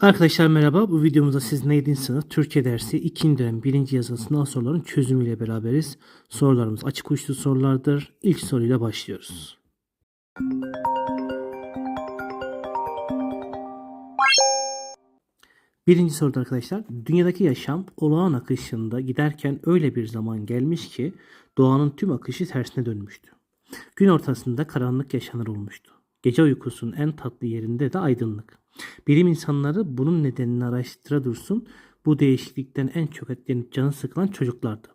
Arkadaşlar merhaba. Bu videomuzda siz neydin sınıf Türkiye dersi 2. dönem 1. yazılı sınav soruların çözümüyle beraberiz. Sorularımız açık uçlu sorulardır. İlk soruyla başlıyoruz. Birinci soruda arkadaşlar. Dünyadaki yaşam olağan akışında giderken öyle bir zaman gelmiş ki doğanın tüm akışı tersine dönmüştü. Gün ortasında karanlık yaşanır olmuştu. Gece uykusunun en tatlı yerinde de aydınlık. Bilim insanları bunun nedenini araştıra dursun bu değişiklikten en çok etkilenip canı sıkılan çocuklardı.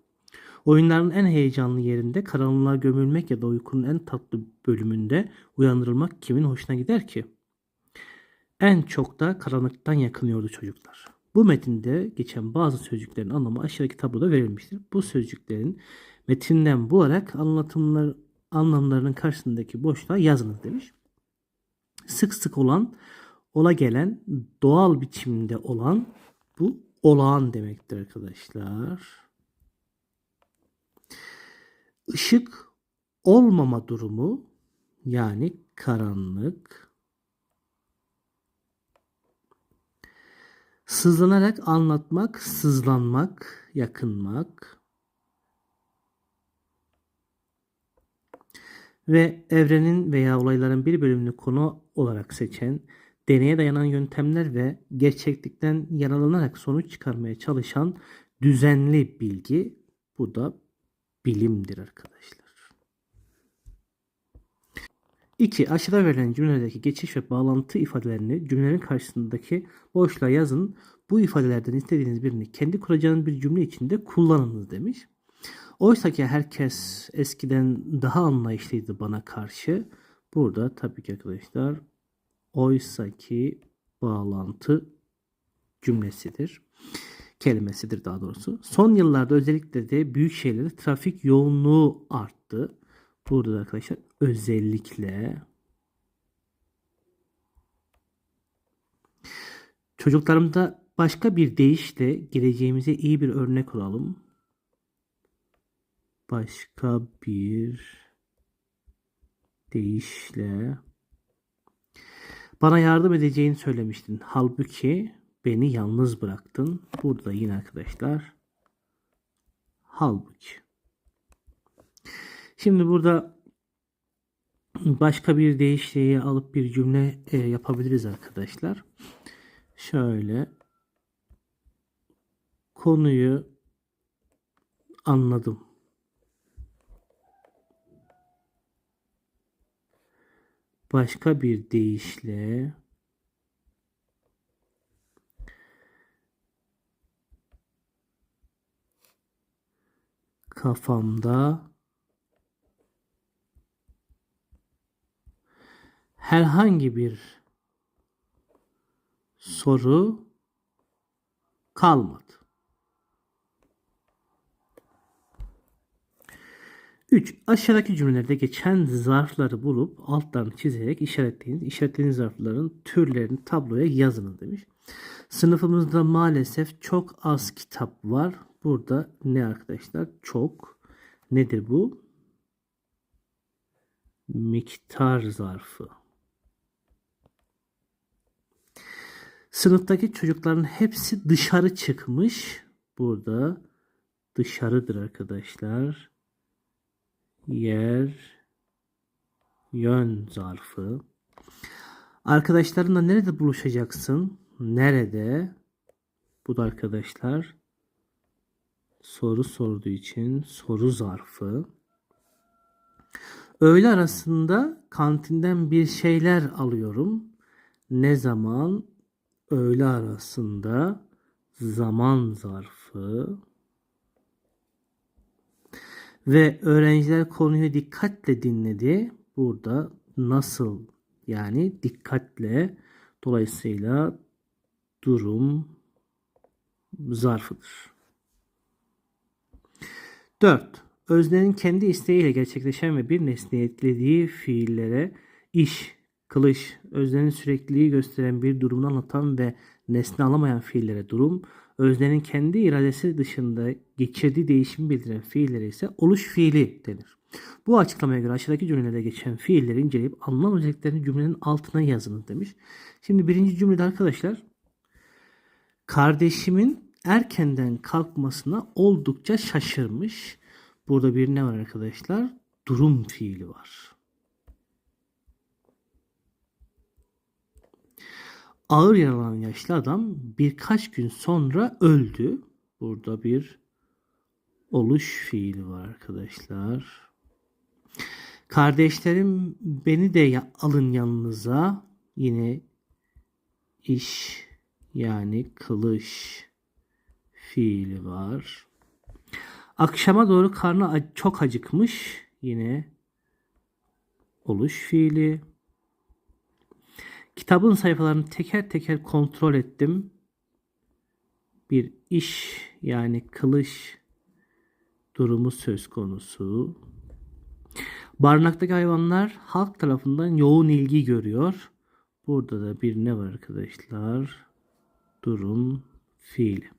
Oyunların en heyecanlı yerinde karanlığa gömülmek ya da uykunun en tatlı bölümünde uyandırılmak kimin hoşuna gider ki? En çok da karanlıktan yakınıyordu çocuklar. Bu metinde geçen bazı sözcüklerin anlamı aşağıdaki tabloda verilmiştir. Bu sözcüklerin metinden bularak anlatımlar anlamlarının karşısındaki boşluğa yazınız demiş. Sık sık olan, ola gelen, doğal biçimde olan bu olağan demektir arkadaşlar. Işık olmama durumu yani karanlık Sızlanarak anlatmak, sızlanmak, yakınmak. Ve evrenin veya olayların bir bölümünü konu olarak seçen, deneye dayanan yöntemler ve gerçeklikten yararlanarak sonuç çıkarmaya çalışan düzenli bilgi bu da bilimdir arkadaşlar. 2. Aşağıda verilen cümlelerdeki geçiş ve bağlantı ifadelerini cümlelerin karşısındaki boşluğa yazın. Bu ifadelerden istediğiniz birini kendi kuracağınız bir cümle içinde kullanınız demiş. Oysa ki herkes eskiden daha anlayışlıydı bana karşı. Burada tabii ki arkadaşlar oysa ki bağlantı cümlesidir. Kelimesidir daha doğrusu. Son yıllarda özellikle de büyük şehirlerde trafik yoğunluğu arttı. Burada da arkadaşlar özellikle çocuklarımda başka bir deyişle geleceğimize iyi bir örnek olalım. Başka bir deyişle bana yardım edeceğini söylemiştin. Halbuki beni yalnız bıraktın. Burada yine arkadaşlar halbuki. Şimdi burada başka bir deyişleyi alıp bir cümle e, yapabiliriz arkadaşlar. Şöyle konuyu anladım. Başka bir deyişle kafamda herhangi bir soru kalmadı. 3. Aşağıdaki cümlelerde geçen zarfları bulup altlarını çizerek işaretleyiniz. İşaretlediğiniz zarfların türlerini tabloya yazınız demiş. Sınıfımızda maalesef çok az kitap var. Burada ne arkadaşlar? Çok. Nedir bu? Miktar zarfı. Sınıftaki çocukların hepsi dışarı çıkmış. Burada dışarıdır arkadaşlar. Yer yön zarfı. Arkadaşlarınla nerede buluşacaksın? Nerede? Bu da arkadaşlar soru sorduğu için soru zarfı. Öğle arasında kantinden bir şeyler alıyorum. Ne zaman? öğle arasında zaman zarfı ve öğrenciler konuyu dikkatle dinledi. Burada nasıl yani dikkatle dolayısıyla durum zarfıdır. 4. Öznenin kendi isteğiyle gerçekleşen ve bir nesneyi etkilediği fiillere iş, kılış, öznenin sürekliliği gösteren bir durumunu anlatan ve nesne alamayan fiillere durum, öznenin kendi iradesi dışında geçirdiği değişimi bildiren fiillere ise oluş fiili denir. Bu açıklamaya göre aşağıdaki cümlelerde geçen fiilleri inceleyip anlam özelliklerini cümlenin altına yazınız demiş. Şimdi birinci cümlede arkadaşlar Kardeşimin erkenden kalkmasına oldukça şaşırmış. Burada bir ne var arkadaşlar? Durum fiili var. Ağır yaralanan yaşlı adam birkaç gün sonra öldü. Burada bir oluş fiili var arkadaşlar. Kardeşlerim beni de alın yanınıza. Yine iş yani kılıç fiili var. Akşama doğru karnı çok acıkmış. Yine oluş fiili. Kitabın sayfalarını teker teker kontrol ettim. Bir iş yani kılıç durumu söz konusu. Barınaktaki hayvanlar halk tarafından yoğun ilgi görüyor. Burada da bir ne var arkadaşlar? Durum fiili.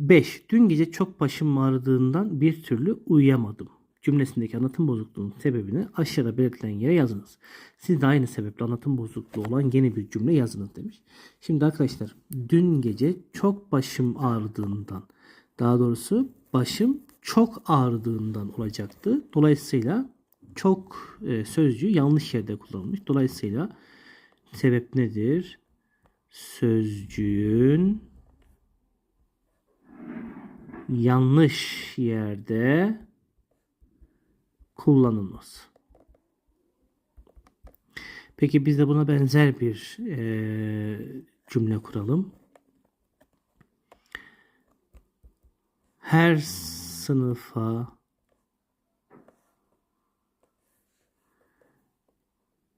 5. Dün gece çok başım ağrıdığından bir türlü uyuyamadım. Cümlesindeki anlatım bozukluğunun sebebini aşağıda belirtilen yere yazınız. Siz de aynı sebeple anlatım bozukluğu olan yeni bir cümle yazınız demiş. Şimdi arkadaşlar dün gece çok başım ağrıdığından daha doğrusu başım çok ağrıdığından olacaktı. Dolayısıyla çok e, sözcüğü yanlış yerde kullanılmış. Dolayısıyla sebep nedir? Sözcüğün yanlış yerde kullanılması. Peki biz de buna benzer bir e, cümle kuralım. Her sınıfa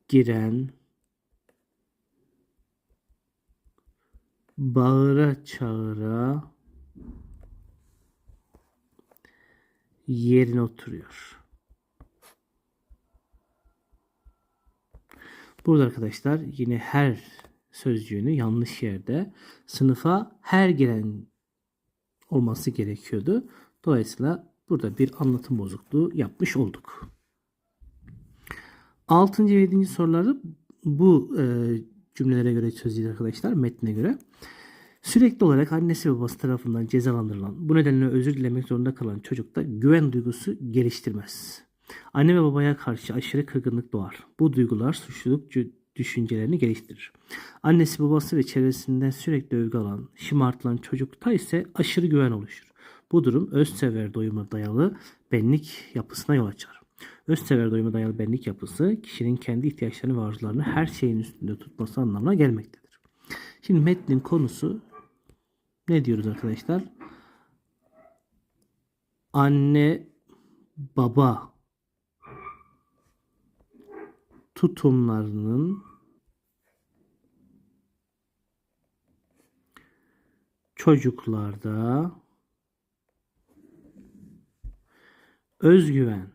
giren bağıra çağıra yerine oturuyor. Burada arkadaşlar yine her sözcüğünü yanlış yerde sınıfa her giren olması gerekiyordu. Dolayısıyla burada bir anlatım bozukluğu yapmış olduk. 6. ve 7. soruları bu e, cümlelere göre çözeceğiz arkadaşlar metne göre. Sürekli olarak annesi ve babası tarafından cezalandırılan, bu nedenle özür dilemek zorunda kalan çocukta güven duygusu geliştirmez. Anne ve babaya karşı aşırı kırgınlık doğar. Bu duygular suçluluk düşüncelerini geliştirir. Annesi babası ve çevresinden sürekli övgü alan, şımartılan çocukta ise aşırı güven oluşur. Bu durum özsever doyuma dayalı benlik yapısına yol açar. Özsever doyuma dayalı benlik yapısı kişinin kendi ihtiyaçlarını ve arzularını her şeyin üstünde tutması anlamına gelmektedir. Şimdi metnin konusu ne diyoruz arkadaşlar? Anne, baba tutumlarının çocuklarda özgüven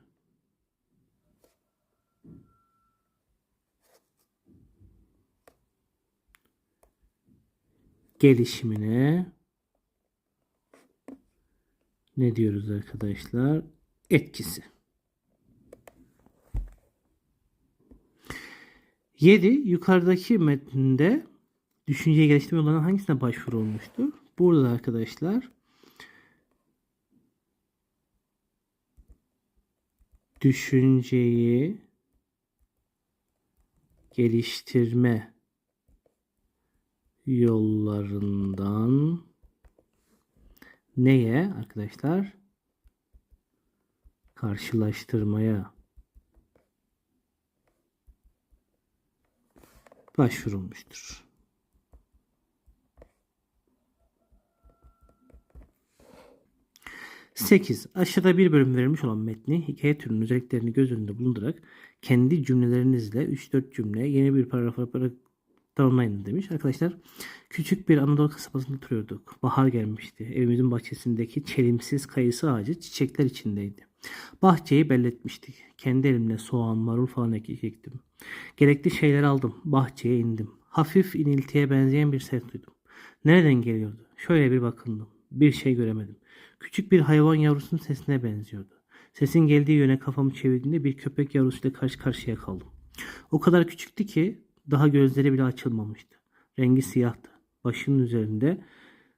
gelişimine ne diyoruz arkadaşlar? Etkisi. 7. Yukarıdaki metninde düşünceyi geliştirme yollarından hangisine başvurulmuştur? Burada arkadaşlar düşünceyi geliştirme yollarından neye arkadaşlar? Karşılaştırmaya başvurulmuştur. Sekiz. Aşağıda bir bölüm verilmiş olan metni hikaye türünün özelliklerini göz önünde bulundurarak kendi cümlelerinizle 3-4 cümle yeni bir paragraf yaparak tamamlayın demiş. Arkadaşlar küçük bir Anadolu kasabasında oturuyorduk. Bahar gelmişti. Evimizin bahçesindeki çelimsiz kayısı ağacı çiçekler içindeydi. Bahçeyi belletmiştik. Kendi elimle soğan, marul falan ek- ektim. Gerekli şeyleri aldım. Bahçeye indim. Hafif iniltiye benzeyen bir ses duydum. Nereden geliyordu? Şöyle bir bakındım. Bir şey göremedim. Küçük bir hayvan yavrusunun sesine benziyordu. Sesin geldiği yöne kafamı çevirdiğimde bir köpek yavrusuyla karşı karşıya kaldım. O kadar küçüktü ki daha gözleri bile açılmamıştı. Rengi siyahtı. başının üzerinde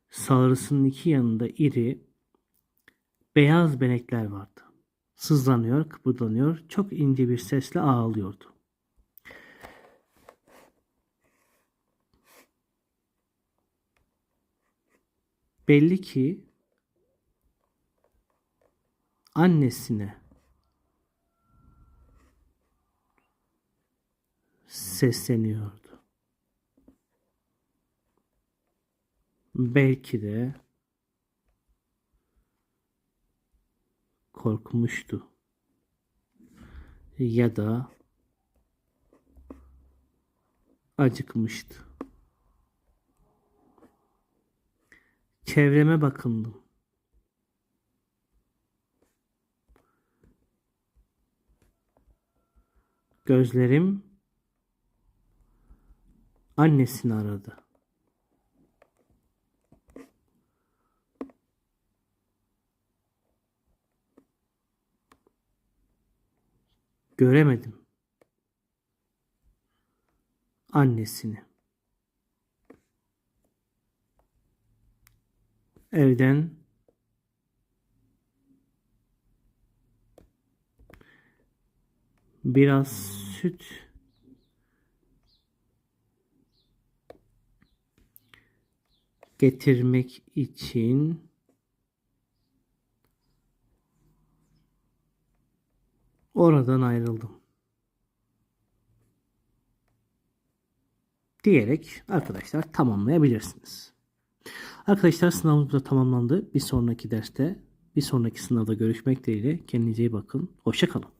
sağrısının iki yanında iri beyaz benekler vardı. Sızlanıyor, kıpırdanıyor, çok ince bir sesle ağlıyordu. Belli ki annesine sesleniyordu. Belki de korkmuştu. Ya da acıkmıştı. Çevreme bakındım. Gözlerim annesini aradı. Göremedim. Annesini. Evden biraz süt getirmek için oradan ayrıldım. Diyerek arkadaşlar tamamlayabilirsiniz. Arkadaşlar sınavımız da tamamlandı. Bir sonraki derste, bir sonraki sınavda görüşmek dileğiyle. Kendinize iyi bakın. Hoşçakalın.